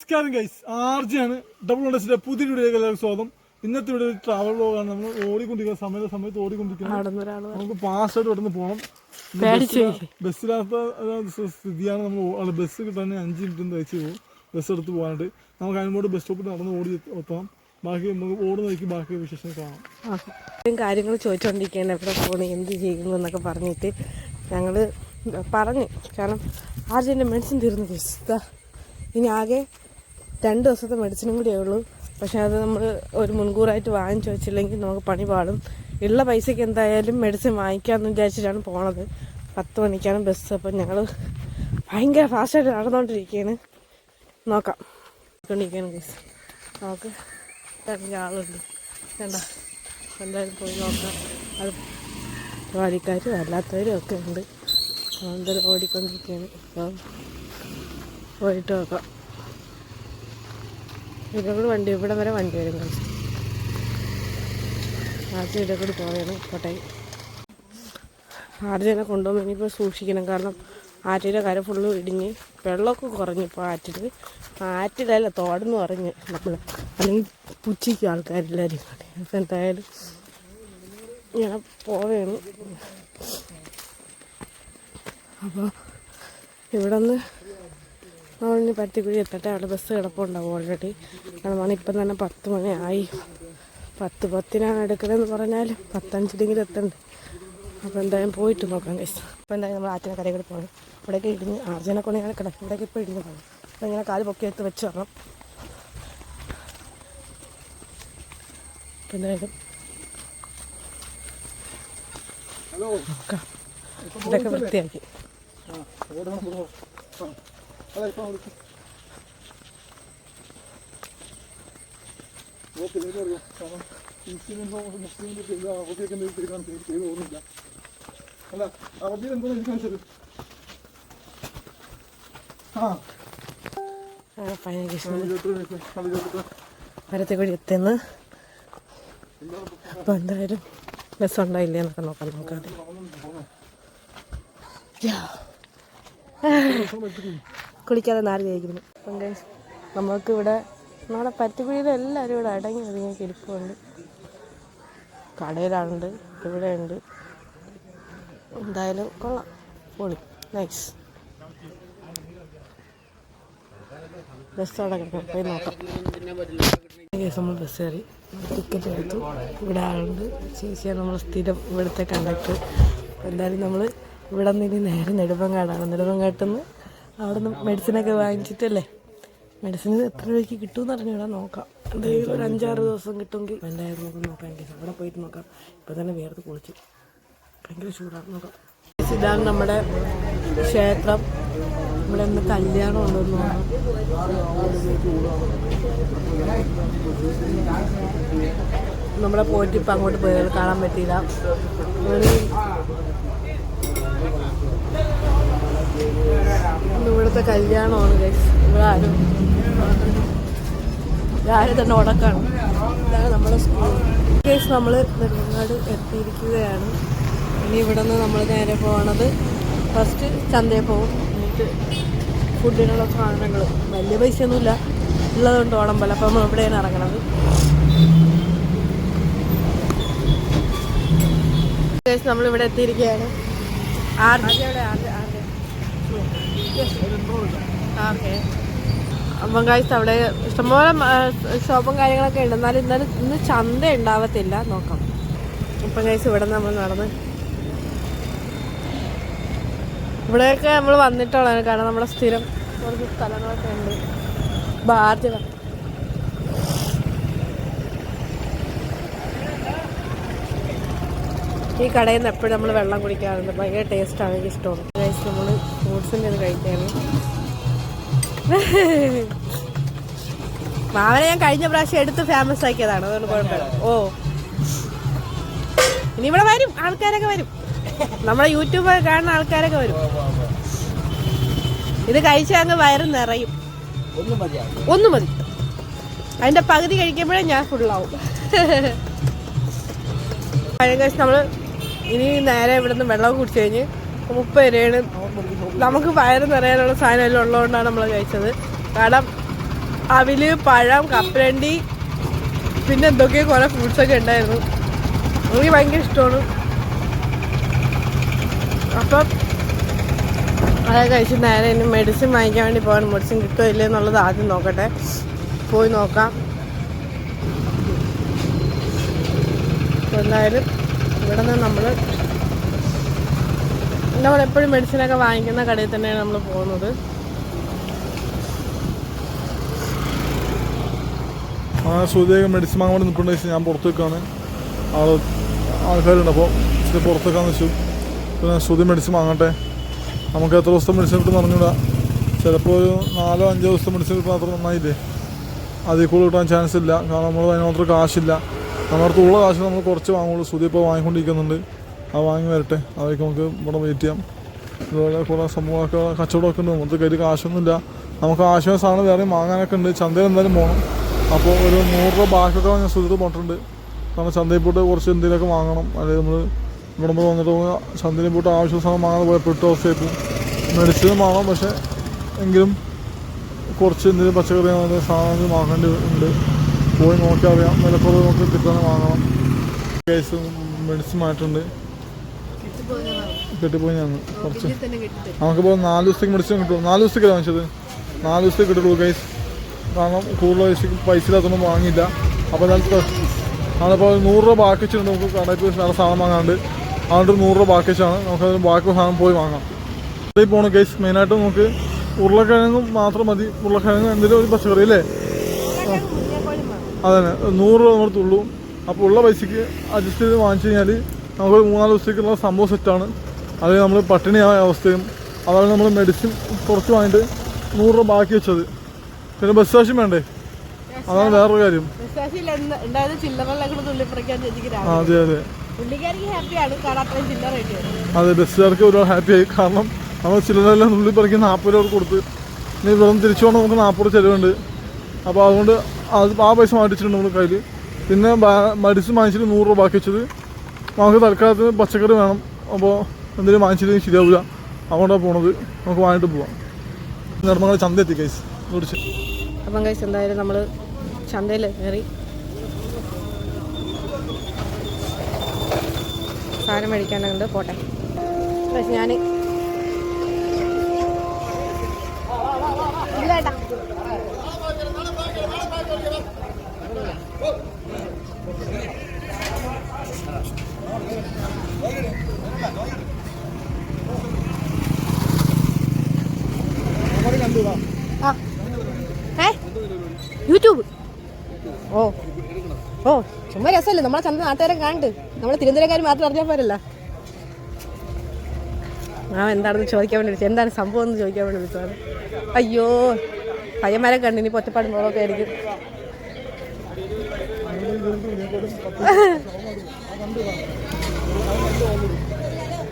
നമസ്കാരം guys ആർജിയാണ് double വണ്ടേഴ്സിന്റെ പുതിയ വീഡിയോയിലേക്ക് സ്വാഗതം. ഇന്നത്തെ വീഡിയോ ട്രാവൽ വ്ലോഗാണ് നമ്മൾ ഓടിക്കൊണ്ടിരിക്കുന്ന സമയത്ത് സമയത്ത് ഓടിക്കൊണ്ടിരിക്കുന്നത് നമുക്ക് പാസ്സായിട്ട് പോകണം ഇത് പേടിച്ച് ബസ്സിലാ- ബസ്സിലാത്ത സ്ഥിതിയാണ് നമ്മൾ ബസ് കിട്ടാൻ അഞ്ച് മിനിറ്റ് തയ്ച്ച് പോകും. ബസ് എടുത്ത് പോകാനായിട്ട്. നമുക്ക് അതിനോട് ബസ് സ്റ്റോപ്പിൽ നടന്ന് ഓടി എത്താം ബാക്കി നമുക്ക് ഓടുന്ന വഴിക്ക് ബാക്കി വിശേഷം കാണാം. കാര്യങ്ങൾ ചോദിച്ചുകൊണ്ടിരിക്കുകയാണ് എവിടെ പോകണം എന്ത് ചെയ്യുന്നു എന്നൊക്കെ പറഞ്ഞിട്ട് ഞങ്ങൾ പറഞ്ഞു. കാരണം ആർജന്റെ മെഡിസിൻ തീർന്നു ഇനി ആകെ രണ്ട് ദിവസത്തെ മെഡിസിനും കൂടിയേ ഉള്ളൂ. പക്ഷേ അത് നമ്മൾ ഒരു മുൻകൂറായിട്ട് വാങ്ങിച്ചു വെച്ചില്ലെങ്കിൽ നമുക്ക് പണി പാടും. ഉള്ള പൈസയ്ക്ക് എന്തായാലും മെഡിസിൻ വാങ്ങിക്കാമെന്ന് വിചാരിച്ചിട്ടാണ് പോണത്. പത്ത് മണിക്കാണ് ബസ് അപ്പം ഞങ്ങൾ ഭയങ്കര ഫാസ്റ്റായിട്ട് നടന്നുകൊണ്ടിരിക്കുകയാണ് നോക്കാം. കൊണ്ടിരിക്കുകയാണ് കേസ് നമുക്ക് രണ്ട് ആളുണ്ട്. വേണ്ട എന്തായാലും പോയി നോക്കാം. അത് ജോലിക്കാരും അല്ലാത്തവരും ഒക്കെ ഉണ്ട്. എന്തായാലും ഓടിക്കൊണ്ടിരിക്കുകയാണ് അപ്പം പോയിട്ട് നോക്കാം. ഇവിടെ വണ്ടി ഇവിടെ വരെ വണ്ടി വരും കഴിച്ചു ആദ്യം ഇവിടെ കൂടി പോവുകയാണ് കോട്ടയം ആദ്യം കൊണ്ടുപോകുമ്പോൾ ഇനിയിപ്പോൾ സൂക്ഷിക്കണം. കാരണം ആറ്റിന്റെ കര ഫുള്ള് ഇടിഞ്ഞ് വെള്ളമൊക്കെ കുറഞ്ഞു ഇപ്പോൾ ആറ്റിൽ ആറ്റിലല്ല തോടെന്ന് പറഞ്ഞ് നമ്മൾ അല്ലെങ്കിൽ പുച്ചിക്കും ആൾക്കാരെല്ലാവരും കൂടി അപ്പം എന്തായാലും ഇങ്ങനെ പോവുകയാണ് അപ്പോൾ ഇവിടെ നിന്ന് നമ്മളിനി പരുത്തിക്കുഴി എത്തട്ടെ. അവിടെ ബസ് കിടപ്പുണ്ടാവും ഓൾറെഡി കാരണം ഇപ്പം തന്നെ പത്ത് മണിയായി. പത്ത് പത്തിനാണ് എടുക്കുന്നതെന്ന് പറഞ്ഞാൽ പത്തഞ്ചിലെങ്കിലും എത്തണ്ട്. അപ്പോൾ എന്തായാലും പോയിട്ട് നോക്കാം കേസ് അപ്പോൾ എന്തായാലും നമ്മൾ ആറ്റിനെ കരയിൽ പോകണം. ഇവിടേക്ക് ഇടിഞ്ഞ് ആർജനെ കൊണ്ട് ഞാൻ കിടക്കും. ഇവിടേക്ക് ഇപ്പോൾ ഇടിഞ്ഞ് പോകണം. അപ്പോൾ ഇങ്ങനെ കാൽ പൊക്കി എടുത്ത് വെച്ച് വരണം. അപ്പോൾ എന്തായാലും ഹലോ നോക്കാം ഇതൊക്കെ വൃത്തിയാക്കി അല്ല അറബിയിൽ എന്താ എനിക്ക് മനസ്സിലായി ആ ഫൈനൽ കേസ് ഇരുപത്തി ഇരുപത്തി മരത്തെ കൂടി എത്തുന്നു അപ്പോൾ എന്തായാലും ബസ് ഉണ്ടായില്ലേ എന്നൊക്കെ നോക്കാം നോക്കാം കുളിക്കാതെ നാല് കഴിക്കുന്നു. അപ്പം ഗൈസ് നമുക്ക് ഇവിടെ നമ്മുടെ പറ്റുകുഴിയിൽ എല്ലാവരും ഇവിടെ അടങ്ങി ഒതുങ്ങി കിരിപ്പുണ്ട് കടയിലാണുണ്ട് ഇവിടെ ഉണ്ട് എന്തായാലും കൊള്ളാം. പൊളി. നൈസ് ബസ് പോയി നോക്കാം. നമ്മൾ ബസ് കയറി. ടിക്കറ്റ് എടുത്തു. ഇവിടെ ആളുണ്ട്. ചേച്ചിയാണ് നമ്മൾ സ്ഥിരം ഇവിടുത്തെ കണ്ടക്ടർ എന്തായാലും നമ്മൾ ഇവിടെ നിന്ന് നേരെ നെടുമ്പങ്ങാടാണ് നെടുമ്പങ്ങാട്ടിൽ നിന്ന് അവിടെ നിന്ന് മെഡിസിനൊക്കെ വാങ്ങിച്ചിട്ടല്ലേ? മെഡിസിൻ എത്ര രൂപയ്ക്ക് കിട്ടുമെന്ന് അറിഞ്ഞൂടാ നോക്കാം. എന്തായാലും ഒരു അഞ്ചാറ് ദിവസം കിട്ടുമെങ്കിൽ. എന്തായാലും നമുക്ക് നോക്കാം കേസ് അവിടെ പോയിട്ട് നോക്കാം. ഇപ്പം തന്നെ വേർത്ത് കുളിച്ചു. ഭയങ്കര ചൂടാണ് നോക്കാം. ഇതാണ് നമ്മുടെ ക്ഷേത്രം. ഇവിടെ ഇന്ന് കല്യാണം ഉണ്ടെന്ന് തോന്നുന്നു. നമ്മളെ പോയിട്ട് ഇപ്പം അങ്ങോട്ട് പോയി കാണാൻ പറ്റിയില്ല. ഇവിടുത്തെ കല്യാണമാണ്. ഇവിടെ ആരും തന്നെ ഉടക്കാണ് ഇതാണ് നമ്മുടെ സ്കൂൾ കേസ് നമ്മൾ നെടുമങ്ങാട് എത്തിയിരിക്കുകയാണ്. ഇനി ഇവിടെ നിന്ന് നമ്മൾ നേരെ പോകണത് ഫസ്റ്റ് ചന്തയിൽ പോകും എന്നിട്ട് ഫുഡിനുള്ള സാധനങ്ങൾ വലിയ പൈസയൊന്നുമില്ല. ഉള്ളതുകൊണ്ട് ഓടമ്പല അപ്പം നമ്മൾ ഇറങ്ങണത്. നമ്മൾ നമ്മളിവിടെ എത്തിയിരിക്കുകയാണ്. ആരുടെ ഓക്കെ. അപ്പം കാഴ്ച അവിടെ ഇഷ്ടംപോലെ ഷോപ്പും കാര്യങ്ങളൊക്കെ ഉണ്ട്. എന്നാലും ഇന്നലെ ഇന്ന് ചന്ത ഉണ്ടാവത്തില്ല. നോക്കാം. ഇപ്പം ഗൈസ് ഇവിടെ നമ്മൾ നടന്ന് ഇവിടെയൊക്കെ നമ്മൾ വന്നിട്ടുള്ളതാണ്. കാരണം നമ്മുടെ സ്ഥിരം കുറച്ച് സ്ഥലങ്ങളൊക്കെ ഉണ്ട്. ബാർജ് ഈ കടയിൽ നിന്ന് എപ്പോഴും നമ്മൾ വെള്ളം കുടിക്കാറുണ്ട്. ഭയങ്കര ടേസ്റ്റാണ് എനിക്ക് ഇഷ്ടമാണ് നമ്മൾ ഫ്രൂട്ട്സിന്റെ ഇത് കഴിക്കാറ് മാവനെ ഞാൻ കഴിഞ്ഞ പ്രാവശ്യം എടുത്ത് ഫേമസ് ആക്കിയതാണ്. അതുകൊണ്ട് കുഴപ്പമില്ല. ഓ. ഇനി ഇവിടെ വരും. ആൾക്കാരൊക്കെ വരും. നമ്മളെ യൂട്യൂബ് കാണുന്ന ആൾക്കാരൊക്കെ വരും. ഇത് കഴിച്ചാൽ അങ്ങ് വയറ് നിറയും. ഒന്ന് മതി. അതിന്റെ പകുതി കഴിക്കുമ്പോഴേ ഞാൻ ഫുള്ളാവും നമ്മൾ ഇനി നേരെ ഇവിടെ നിന്ന് വെള്ളം കുടിച്ചു കഴിഞ്ഞ് മുപ്പത് രൂപയാണ് നമുക്ക് വയറ് നിറയാനുള്ള സാധനം എല്ലാം ഉള്ളതുകൊണ്ടാണ് നമ്മൾ കഴിച്ചത്. കാരണം അവിൽ പഴം കപ്പലണ്ടി പിന്നെ എന്തൊക്കെയോ കുറെ ഫ്രൂട്ട്സ് ഒക്കെ ഉണ്ടായിരുന്നു. എനിക്ക് ഭയങ്കര ഇഷ്ടമാണ്. അപ്പം അതൊക്കെ കഴിച്ച് നേരെ ഇനി മെഡിസിൻ വാങ്ങിക്കാൻ വേണ്ടി പോകാൻ മെഡിസിൻ കിട്ടുമോ ഇല്ലേ എന്നുള്ളത് ആദ്യം നോക്കട്ടെ. പോയി നോക്കാം. എന്തായാലും ഇവിടെ നിന്ന് നമ്മൾ നമ്മളെപ്പോഴും മെഡിസിനൊക്കെ വാങ്ങിക്കുന്ന കടയിൽ തന്നെയാണ് നമ്മൾ പോകുന്നത്. ആ ശ്രുതിയൊക്കെ മെഡിസിൻ വാങ്ങാൻ നിൽപ്പുണ്ട് വെച്ചാൽ ഞാൻ പുറത്ത് വെക്കാണ് ആൾ ആൾക്കാരുണ്ട് അപ്പോൾ ഇച്ചിരി പുറത്ത് വെക്കാന്ന് വെച്ചു. പിന്നെ ശ്രുതി മെഡിസിൻ വാങ്ങട്ടെ. നമുക്ക് എത്ര ദിവസത്തെ മെഡിസിൻ കിട്ടും അറിഞ്ഞൂടാ. ചിലപ്പോൾ ഒരു നാലോ അഞ്ചോ ദിവസത്തെ മെഡിസിൻ കിട്ടും അത്ര നന്നായില്ലേ. അതിൽ കൂടുതൽ കിട്ടാൻ ചാൻസ് ഇല്ല. കാരണം നമ്മൾ അതിനോത്ര കാശില്ല. നമ്മുടെ അടുത്തുള്ള കാശ് നമ്മൾ കുറച്ച് വാങ്ങുള്ളൂ. ശ്രുതി ഇപ്പോൾ വാങ്ങിക്കൊണ്ടിരിക്കുന്നുണ്ട്. അത് വാങ്ങി വരട്ടെ. അതൊക്കെ നമുക്ക് ഇവിടെ വെയിറ്റ് ചെയ്യാം. ഇതുപോലെ കുറേ സംഭവമൊക്കെ കച്ചവടമൊക്കെ ഉണ്ട്. നമുക്ക് കയ്യിൽ കാശൊന്നുമില്ല. നമുക്ക് ആവശ്യമായ സാധനം വേറെ വാങ്ങാനൊക്കെ ഉണ്ട്. ചന്തയിൽ എന്തായാലും പോകണം അപ്പോൾ ഒരു നൂറ് രൂപ ബാക്കൊക്കെ ഞാൻ സുഹൃത്ത് പോയിട്ടുണ്ട് കാരണം ചന്തയിൽ പോയിട്ട് കുറച്ച് എന്തെങ്കിലുമൊക്കെ വാങ്ങണം. അല്ലെങ്കിൽ നമ്മൾ ഇവിടെ നമ്മൾ വന്നിട്ട് ചന്തയിൽ പോയിട്ട് ആവശ്യ സാധനം വാങ്ങാതെ പോയാൽ പെട്ട അവസ്ഥയായിരിക്കും മെഡിസിനും വാങ്ങാം പക്ഷേ എങ്കിലും കുറച്ച് എന്തെങ്കിലും പച്ചക്കറി സാധനങ്ങൾ വാങ്ങേണ്ടി ഉണ്ട്. പോയി നോക്കിയാൽ അറിയാം വിലക്കുറവ് നോക്കി കിട്ടാൻ വാങ്ങണം. കേസ് മെഡിസിൻ മാറ്റുണ്ട് കെട്ടിപ്പോയി ഞാൻ കുറച്ച്. നമുക്കിപ്പോൾ നാല് ദിവസത്തേക്ക് മെഡിസിൻ കിട്ടും നാല് ദിവസത്തേക്ക് വാങ്ങിച്ചത്? നാല് ദിവസത്തേക്ക് കിട്ടുള്ളൂ ഗൈസ് കാരണം കൂടുതൽ പൈസ പൈസ ഇല്ലാത്തൊന്നും വാങ്ങിയില്ല. അപ്പോൾ എന്നാലും അതിപ്പോൾ നൂറ് രൂപ ബാക്കി നമുക്ക് കടയിൽ പോയി വേറെ സാധനം വാങ്ങാണ്ട് അതുകൊണ്ട് നൂറ് രൂപ ബാക്കി വെച്ചാണ്. നമുക്ക് അതിന് ബാക്കി സാധനം പോയി വാങ്ങാം. അതിൽ പോകണം ഗൈസ് മെയിനായിട്ട് നമുക്ക് ഉരുളക്കിഴങ്ങും മാത്രം മതി. ഉരുളക്കിഴങ്ങ് എന്തെങ്കിലും ഒരു പച്ചക്കറി അല്ലേ? അതന്നെ. നൂറ് രൂപ നമ്മൾ തുള്ളൂ അപ്പോൾ ഉള്ള പൈസക്ക് അഡ്ജസ്റ്റ് ചെയ്ത് വാങ്ങിച്ചു കഴിഞ്ഞാൽ നമുക്ക് മൂന്നാൽ ദിവസത്തേക്കുള്ള സംഭവം സെറ്റാണ് അത് നമ്മൾ പട്ടിണിയായ അവസ്ഥയും അതാണ് നമ്മൾ മെഡിസിൻ കുറച്ച് വാങ്ങിയിട്ട് നൂറ് രൂപ ബാക്കി വെച്ചത്. പിന്നെ ബസ് കാശും വേണ്ടേ? അതാണ് വേറൊരു കാര്യം. അതെ അതെ. അതെ ബസ്സുകാർക്ക് ഒരുപാട് ഹാപ്പിയായി കാരണം നമ്മൾ ചില്ലറെല്ലാം ഉള്ളിൽ പറിക്ക് നാൽപ്പത് രൂപ കൊടുത്ത് ഇനി വെറും തിരിച്ചു പോകണം നമുക്ക് നാൽപ്പത് രൂപ ചിലവുണ്ട്. അപ്പോൾ അതുകൊണ്ട് അത് ആ പൈസ മാറ്റിച്ചിട്ടുണ്ട് നമ്മൾ കയ്യിൽ പിന്നെ മെഡിസിൻ വാങ്ങിച്ചിട്ട് നൂറ് രൂപ ബാക്കി വെച്ചത്. നമുക്ക് തൽക്കാലത്തിന് പച്ചക്കറി വേണം. അപ്പോൾ എന്തെങ്കിലും വാങ്ങിച്ചില്ലെങ്കിൽ ശരിയാവില്ല അങ്ങോട്ടാണ് പോണത്. നമുക്ക് വാങ്ങിട്ട് പോവാം. നെടുമങ്ങൾ ചന്ത എത്തി കൈസ് കുറിച്ച് അപ്പം കൈസ് എന്തായാലും നമ്മൾ ചന്തയിൽ കയറി. സാധനം മേടിക്കാനുണ്ട്. പോട്ടെ. ഞാൻ യൂട്യൂബ്. ഓ. ഓ ചുമ്മാ രസമല്ലേ? നമ്മളെ ചന്ത നാട്ടുകാരെ കാണണ്ട് നമ്മളെ തിരുവനന്തപുരക്കാർ മാത്രം അറിഞ്ഞാൽ പോരല്ല. ആ എന്താണെന്ന് ചോദിക്കാൻ വേണ്ടി വിളിച്ചത്. എന്താണ് സംഭവം എന്ന് ചോദിക്കാൻ വേണ്ടി വിളിച്ചതാണ്. അയ്യോ പയ്യന്മാരെ കണ്ടു ഇനി ഒറ്റപ്പാടും മോളൊക്കെ ആയിരിക്കും.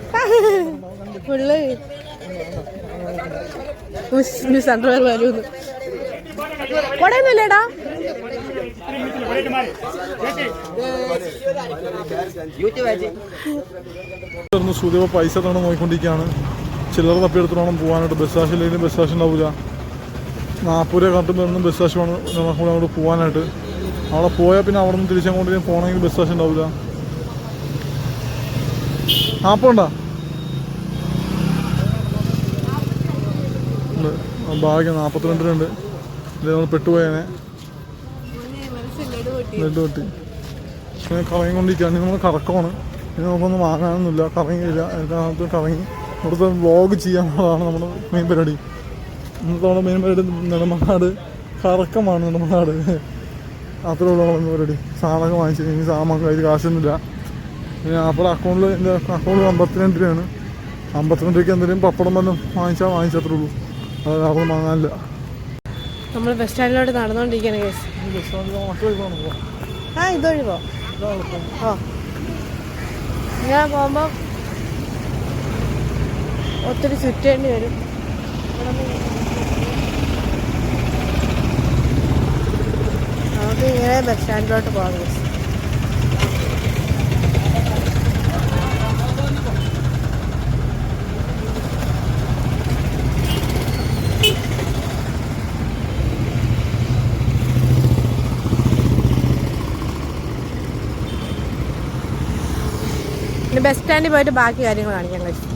ഫുള്ള് മിസ് അണ്ടർവെയർ വരുമെന്ന് കൊടയൊന്നുമില്ലേടാ? സുദീപ പൈസ തവണ നോക്കിക്കൊണ്ടിരിക്കുകയാണ്. ചില്ലറ തപ്പിയെടുത്തോണം പോകാനായിട്ട്. ബസ് സ്റ്റാഷൻ ഇല്ലെങ്കിലും ബസ് സ്റ്റാഷൻ ഉണ്ടാവില്ല നാൽപ്പത് രൂപ കറക്റ്റ് വരുന്ന ബസ് വേണം നമുക്ക് അങ്ങോട്ട് പോകാനായിട്ട്. അവിടെ പോയാൽ പിന്നെ അവിടെ നിന്ന് തിരിച്ചങ്ങോട്ട് പോകണമെങ്കിൽ ബസ് സ്റ്റാഷൻ ഉണ്ടാവില്ല നാൽപ്പതുണ്ടാ ഉണ്ട് ബാഗ് ഭാഗ്യം നാൽപ്പത്തിരണ്ട് രൂപ ഇത് നമ്മൾ പെട്ടുപോയേനെ. നെല്ല് പൊട്ടി ഇങ്ങനെ കറങ്ങിക്കൊണ്ടിരിക്കുകയാണ്. നമ്മൾ കറക്കമാണ്. ഇനി നമുക്കൊന്നും വാങ്ങാനൊന്നുമില്ല. കറങ്ങിയില്ല. എല്ലാത്തും കറങ്ങി. ഇവിടുത്തെ വ്ളോഗ് ചെയ്യാനുള്ളതാണ് നമ്മുടെ മെയിൻ പരിപാടി. ഇന്നത്തെ നമ്മുടെ മെയിൻ പരിപാടി നെടുമങ്ങാട്. കറക്കമാണ് നെടുമങ്ങാട്. അത്രേ ഉള്ളൂ നമ്മുടെ പരിപാടി. സാധനമൊക്കെ വാങ്ങിച്ചു. ഇനി സാധനം കയ്യിൽ കാശൊന്നുമില്ല. പിന്നെ അപ്പോൾ അക്കൗണ്ടിൽ എന്റെ അക്കൗണ്ടിൽ അമ്പത്തിരണ്ട് രൂപയാണ്. അമ്പത്തിരണ്ട് രൂപയ്ക്ക് എന്തെങ്കിലും പപ്പടം വല്ലതും വാങ്ങിച്ചാൽ വാങ്ങിച്ചത്രേ ഉള്ളൂ. അത് നമ്മൾ വാങ്ങാനില്ല. നമ്മൾ ബസ് സ്റ്റാൻഡിലോട്ട് നടന്നുകൊണ്ടിരിക്കുകയാണ് കേസ് ആ ഇതുവഴി പോ ഇങ്ങനെ പോകുമ്പോൾ ഒത്തിരി ചുറ്റേണ്ടി വരും. നമുക്ക് ഇങ്ങനെ ബസ് സ്റ്റാൻഡിലോട്ട് പോകാം കേസ് ബസ് സ്റ്റാൻഡിൽ പോയിട്ട് ബാക്കി കാര്യങ്ങൾ കാണിക്കാൻ കഴിച്ചു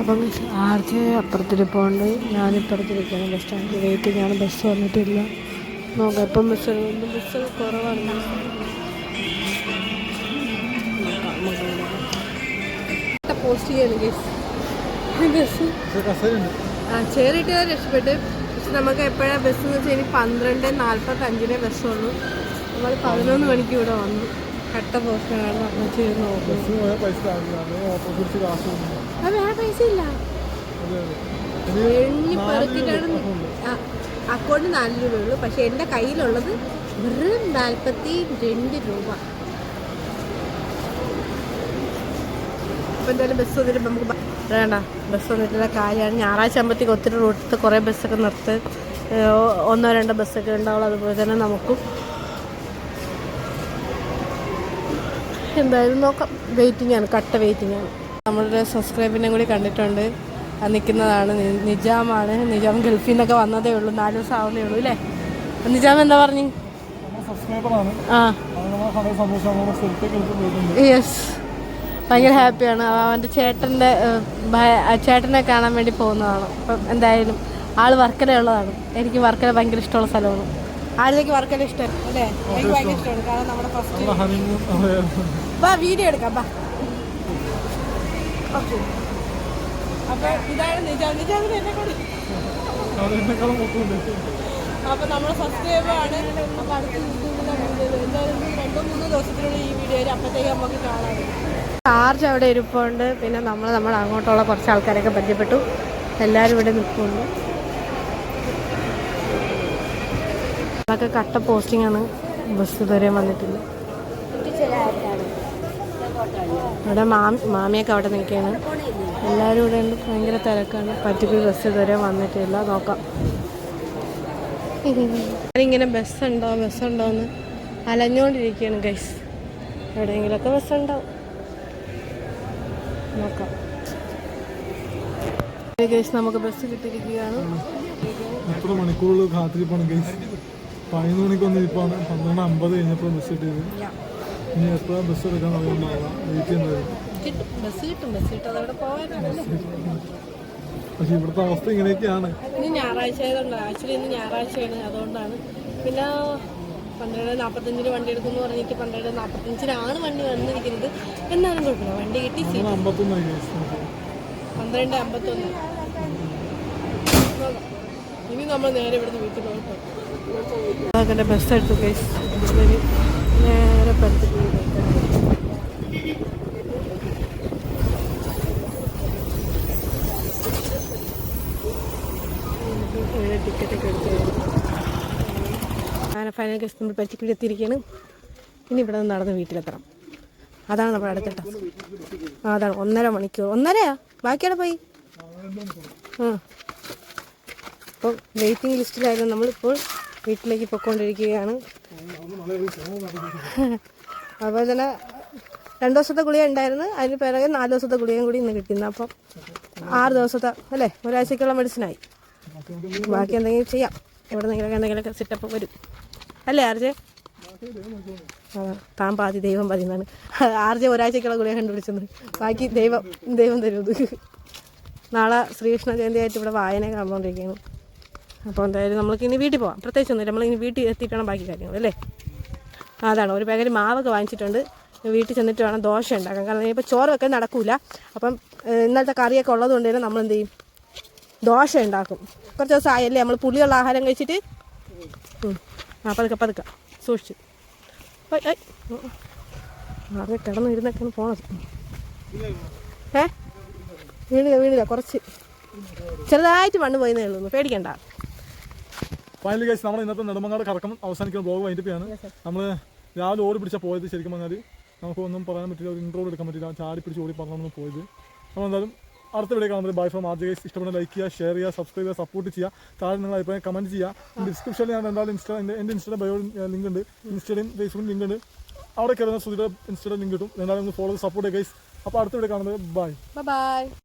അപ്പം അപ്പുറത്തിൽ അപ്പുറത്തിരിപ്പുണ്ട് ഞാനിപ്പുറത്തിരിക്കുകയാണ് ബസ് സ്റ്റാൻഡിൽ വെയിറ്റ് ഞാൻ ബസ് വന്നിട്ടില്ല. നോക്കാം. ഇപ്പം ബസ് ബസ് കുറവാണ്. പോസ്റ്റ് ഞാൻ ബസ് ആ ചേറിട്ട് രക്ഷപ്പെട്ട്. പക്ഷെ നമുക്ക് എപ്പോഴാണ് ബസ് എന്ന് വെച്ചാൽ ഇനി പന്ത്രണ്ട് നാൽപ്പത്തഞ്ചിനെ ബസ് ബസ്സുള്ളൂ നമ്മൾ പതിനൊന്ന് മണിക്ക് ഇവിടെ വന്നു. കട്ട ചെയ്ത് അത് പൈസ ഇല്ല. എണ്ണി പെറുക്കിട്ടാണ് അക്കൗണ്ട് നാല് രൂപയുള്ളൂ പക്ഷെ എന്റെ കയ്യിലുള്ളത് വെറും നാൽപ്പത്തി രണ്ട് രൂപ. അപ്പോൾ എന്തായാലും ബസ് വന്നിട്ട് നമുക്ക് ബ- വേണ്ട. ബസ് വന്നിട്ടുള്ള കാര്യമാണ്. ഞായറാഴ്ച ആകുമ്പോഴത്തേക്ക് ഒത്തിരി റൂട്ടിൽ കുറേ ബസ്സൊക്കെ നിർത്ത് ഒന്നോ രണ്ടോ ബസ്സൊക്കെ ഉണ്ടാവുള്ളൂ. അതുപോലെ തന്നെ നമുക്കും എന്തായാലും നോക്കാം. വെയിറ്റിംഗ് ആണ് കട്ട വെയിറ്റിംഗ് ആണ്. നമ്മളുടെ സബ്സ്ക്രൈബിനെ കൂടി കണ്ടിട്ടുണ്ട്. ആ നിൽക്കുന്നതാണ്. നിജാമാണ്. നിജാം ഗൾഫിൽ നിന്നൊക്കെ വന്നതേ ഉള്ളൂ. നാല് ദിവസം ആവുന്നേ ഉള്ളൂ അല്ലേ? നിജാം എന്താ പറഞ്ഞു? സബ്സ്ക്രൈബറാണ് ആ. യെസ് ഭയങ്കര ഹാപ്പിയാണ് അവന്റെ ചേട്ടന്റെ ചേട്ടനെ കാണാൻ വേണ്ടി പോകുന്നതാണ്. അപ്പം എന്തായാലും ആൾ വർക്കല ഉള്ളതാണ്. എനിക്ക് വർക്കല ഭയങ്കര ഇഷ്ടമുള്ള സ്ഥലമാണ്. ആളിലേക്ക് വർക്കല ഇഷ്ടം അല്ലേ? എനിക്ക് ഭയങ്കര ഇഷ്ടമാണ്. കാരണം നമ്മുടെ ഫസ്റ്റ് ബാ വീഡിയോ എടുക്കാം ബാ. ഓക്കെ അപ്പൊ ഇതാണ് നിജാം നിജാമിന് എന്നെ കൂടി അപ്പൊ നമ്മുടെ സബ്സ്ക്രൈബറാണ് അപ്പൊ അടുത്ത യൂട്യൂബിലെ വീഡിയോ എന്തായാലും രണ്ടോ മൂന്നോ ദിവസത്തിനുള്ളിൽ ഈ വീഡിയോ അപ്പത്തേക്ക് നമുക്ക് കാണാം ചാർജ് അവിടെ ഇരിപ്പുണ്ട്. പിന്നെ നമ്മൾ നമ്മൾ അങ്ങോട്ടുള്ള കുറച്ച് ആൾക്കാരൊക്കെ പരിചയപ്പെട്ടു. എല്ലാവരും ഇവിടെ നിൽപ്പുണ്ട്. അതൊക്കെ കട്ട പോസ്റ്റിംഗ് ആണ് ബസ് ഇതുവരെ വന്നിട്ടില്ല. ഇവിടെ മാമി മാമിയൊക്കെ അവിടെ നിൽക്കുകയാണ്. എല്ലാവരും ഇവിടെ ഭയങ്കര തിരക്കാണ്. പറ്റിപ്പി ബസ് ഇതുവരെ വന്നിട്ടില്ല. നോക്കാം. ഇങ്ങനെ ബസ് ഉണ്ടോ ബസ് ഉണ്ടോ എന്ന് അലഞ്ഞുകൊണ്ടിരിക്കുകയാണ് ഗൈസ് എവിടെയെങ്കിലുമൊക്കെ ബസ്സുണ്ടാവും നോക്കാം. ഗൈസ് നമുക്ക് ബസ് കിട്ടിയിരിക്കുകയാണ്. എത്ര മണിക്കൂറുകൾ കാത്തിരിപ്പാണ് ഗൈസ് പതിനൊന്ന് മണിക്ക് വന്നിരിപ്പാണ് പന്ത്രണ്ട് അമ്പത് കഴിഞ്ഞപ്പോൾ ബസ് കിട്ടിയത്. ഇനി എപ്പോഴാണ് ബസ് എടുക്കാൻ അറിയാൻ വെയിറ്റ് ചെയ്യുന്നത് പക്ഷേ ഇവിടുത്തെ അവസ്ഥ ഇങ്ങനെയൊക്കെയാണ്. ഇന്ന് ഞായറാഴ്ച ആയതുകൊണ്ട്. ആക്ച്വലി ഇന്ന് ഞായറാഴ്ചയാണ്. അതുകൊണ്ടാണ്. പിന്നെ പന്ത്രണ്ട് നാൽപ്പത്തഞ്ചിന് വണ്ടി എടുക്കുമെന്ന് പറഞ്ഞിട്ട് പന്ത്രണ്ട് നാൽപ്പത്തഞ്ചിനാണ് വണ്ടി വന്നിരിക്കുന്നത്. എന്നാലും കുഴപ്പമില്ല. വണ്ടി കിട്ടി പന്ത്രണ്ട് അമ്പത്തൊന്ന്. ഇനി നമ്മൾ നേരെ ഇവിടുന്ന് വീട്ടിൽ പോകട്ടോ അങ്ങനെ ബസ് എടുത്തു കേസ് നേരെ അങ്ങനെ ഫൈനൽ ഗസ്റ്റ് നമ്മൾ പറ്റിക്കുടി എത്തിയിരിക്കുകയാണ്. ഇനി ഇവിടെ നിന്ന് നടന്ന് വീട്ടിലെത്തണം. അതാണ് നമ്മുടെ അടുത്ത ടാസ്ക് അതാണ്. ഒന്നര മണിക്കൂർ. ഒന്നരയാ? ബാക്കിയുടെ പോയി. ആ. അപ്പം വെയിറ്റിംഗ് ലിസ്റ്റിലായിരുന്നു നമ്മളിപ്പോൾ. വീട്ടിലേക്ക് പൊയ്ക്കൊണ്ടിരിക്കുകയാണ്. അതുപോലെ തന്നെ രണ്ട് ദിവസത്തെ ഗുളിക ഉണ്ടായിരുന്നു. അതിന് പിറകെ നാല് ദിവസത്തെ ഗുളികയും കൂടി ഇന്ന് കിട്ടിയിരുന്നു. അപ്പം ആറ് ദിവസത്തെ അല്ലേ? ഒരാഴ്ചക്കുള്ള മെഡിസിനായി ബാക്കി എന്തെങ്കിലും ചെയ്യാം. എവിടെ നിന്നെങ്കിലും എന്തെങ്കിലുമൊക്കെ സെറ്റപ്പ് വരും. അല്ലേ ആർജെ താൻ പാതി ദൈവം പാതി എന്നാണ് ആർജെ ഒരാഴ്ചക്കുള്ള ഗുളിക കണ്ടുപിടിച്ചത് ബാക്കി ദൈവം ദൈവം തരുന്നത് നാളെ ശ്രീകൃഷ്ണ ജയന്തി ആയിട്ട് ഇവിടെ വായന കാണുകൊണ്ടിരിക്കുകയാണ് അപ്പോൾ എന്തായാലും നമ്മൾക്ക് ഇനി വീട്ടിൽ പോകാം പ്രത്യേകിച്ചൊന്നുമില്ല. നമ്മൾ ഇനി വീട്ടിൽ എത്തിയിട്ടാണ് ബാക്കി കാര്യങ്ങൾ അല്ലേ? അതാണ്. ഒരു പാക്കറ്റ് മാവൊക്കെ വാങ്ങിച്ചിട്ടുണ്ട്. വീട്ടിൽ ചെന്നിട്ട് വേണം ദോശ ഉണ്ടാക്കാൻ. കാരണം ഇപ്പോൾ ചോറ് വെക്കാൻ നടക്കൂല. അപ്പം ഇന്നത്തെ കറിയൊക്കെ ഉള്ളതുകൊണ്ട് തന്നെ നമ്മൾ എന്ത് ചെയ്യും? ദോശ ഉണ്ടാക്കും. കുറച്ച് ദിവസം ആയല്ലേ നമ്മൾ പുളിയുള്ള ആഹാരം കഴിച്ചിട്ട്. ആ പതുക്കെ പതുക്കെ. സൂക്ഷിച്ച്. അവിടെ കിടന്ന് ഇരുന്നൊക്കെയാണ് പോണത്. ഏ? വീണില്ല വീണില്ല കുറച്ച്. ചെറുതായിട്ട് മണ്ണ് പോയെന്നേ ഉള്ളൂ. പേടിക്കണ്ട. ഫൈനലി കഴിച്ച് നമ്മൾ ഇന്നത്തെ നെടുമങ്ങാട് കറക്കം അവസാനിക്കുന്ന ബ്ലോഗ് വൈൻഡപ്പിയാണ് നമ്മൾ രാവിലെ ഓടി പിടിച്ചാൽ പോയത് ശരിക്കും പറഞ്ഞാൽ നമുക്ക് ഒന്നും പറയാൻ പറ്റില്ല ഒരു ഇൻട്രോൾ എടുക്കാൻ പറ്റില്ല. ചാടി പിടിച്ച് ഓടി പറഞ്ഞു പോയത്. നമ്മൾ എന്തായാലും അടുത്ത വീഡിയോ കാണുന്നത് ബൈ ഫ്രം ആദ്യ ഗൈസ് ഇഷ്ടപ്പെടുന്ന ലൈക്ക് ചെയ്യുക ഷെയർ ചെയ്യുക സബ്സ്ക്രൈബ് ചെയ്യുക സപ്പോർട്ട് ചെയ്യുക. താഴെ നിങ്ങൾ അഭിപ്രായം കമന്റ് ചെയ്യുക. ഡിസ്ക്രിപ്ഷനിൽ ഞാൻ എന്തായാലും ഇൻസ്റ്റാ എന്റെ ഇൻസ്റ്റാ ഇൻസ്റ്റയുടെ ബയോ ലിങ്ക് ഉണ്ട്. ഇൻസ്റ്റയിലും ഫേസ്ബുക്കും ലിങ്ക് ഉണ്ട്. അവിടെ കയറുന്ന സുധിയുടെ ഇൻസ്റ്റയുടെ ലിങ്ക് കിട്ടും. എന്തായാലും ഫോളോ സപ്പോർട്ട് ചെയ്യുക ഗൈസ് അപ്പോൾ അടുത്ത വീഡിയോ കാണുന്നത് ബൈ ബൈ